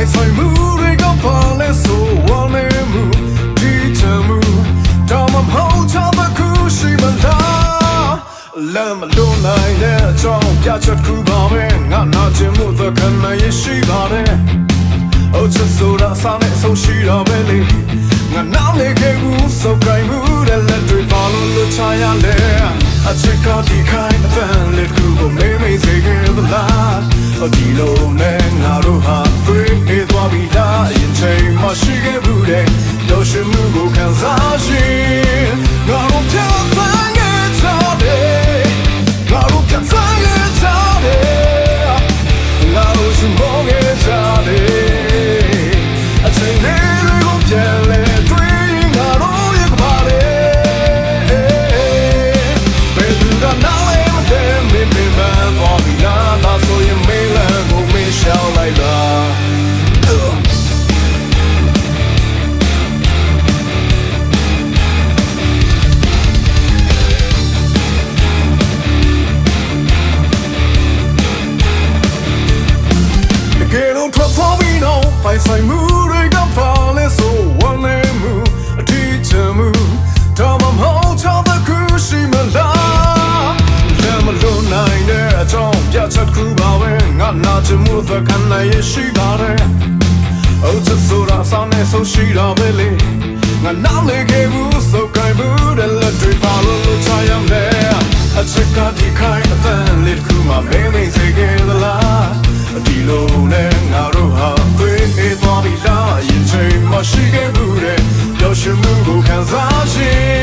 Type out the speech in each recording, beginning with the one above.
င်ဆိုင်မှုတွေကပါလဲဆိုဝမ်းနေမှုဒီချမှုတော့မဟုတ်ချတဲ့ခုရှိမလားလမ်းမလုံးနိုင်တဲ့အကြောင်းပြချက်ခုပါပဲငါနာချင်မှုသခံနိုင်ရရှိပါတယ်အချစ်ဆိုတာအစားနဲ့အဆုံးရှိတော့ပဲလေငါနားလေခဲ့ဘူးစုပ်ကိုင်မှုတဲ့လက်တွေပါလို့လွချရလဲအချစ်ကဒီခိုင်အဖန်လက်ခုကိုမေးမေးစေခဲ့သလား ဒီလိုနဲ့ငါတို့ဟာတွေ့နေသွားပြီလားအရင်ချိန်မှရှိခဲ့ ပြီးတော့ပိုင်ဆိုင်မှုတွေကပါလဲဆိုဝမ်းနေမှုအထီးချမှုတော့မဟုတ်ချတဲ့ခုရှိမလားလမ်းမလွန်နိုင်တဲ့အကြောင်းပြချက်ခုပါပဲငါနာချင်မှုသခံနိုင်ရရှိပါတယ်အုတ်ချဆိုတာဆောင်းနေဆိုရှိတော့ပဲလေငါနားလေခဲ့ဘူးဆိုကိုင်ဘူးတဲ့လက်တွေပါလို့လို့ချရမယ်အချက်ကဒီခိုင်အတန်လေးခုမှမေးမေးစေခဲ့သလားဒီလိုနဲ့ ပြောရှင်မှုကို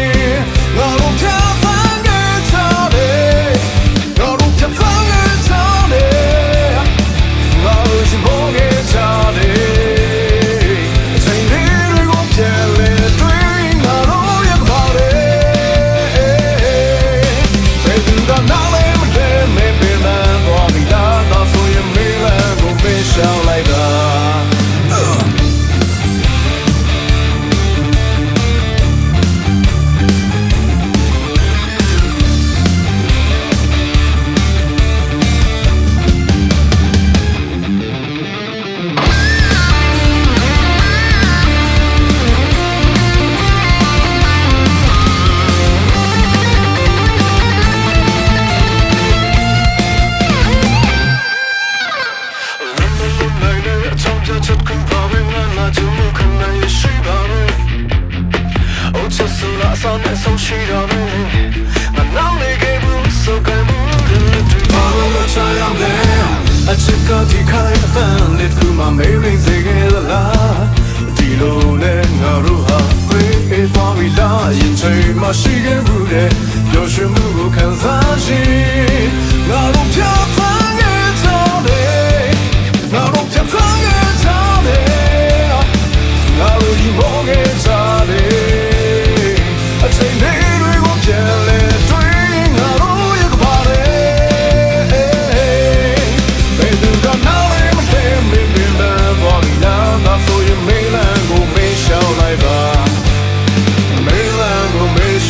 အချောင်းပြချက်ကူပါပဲငါနာချင်မှုခံနိုင်ရရှိပါမယ်။အိုချစ်ဆိုလာဆောင်နဲ့ဆုံးရှိတော့မယ်။ငါနားလေခဲ့ဘူးဆိုကံမှုတဲ့ဒီဘာလို့ချရမလဲ။အချစ်ကဒီခိုင်အဖန်လက်ကူမမေးမစေခဲ့သလား။ဒီလိုနဲ့ငါတို့ဟာဝေးသွားပြီလား။ရင်ချိန်မရှိခဲ့ဘူးတဲ့။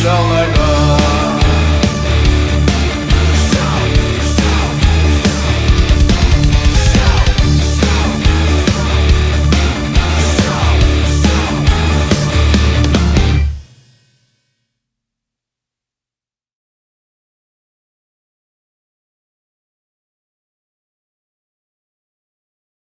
shall like know.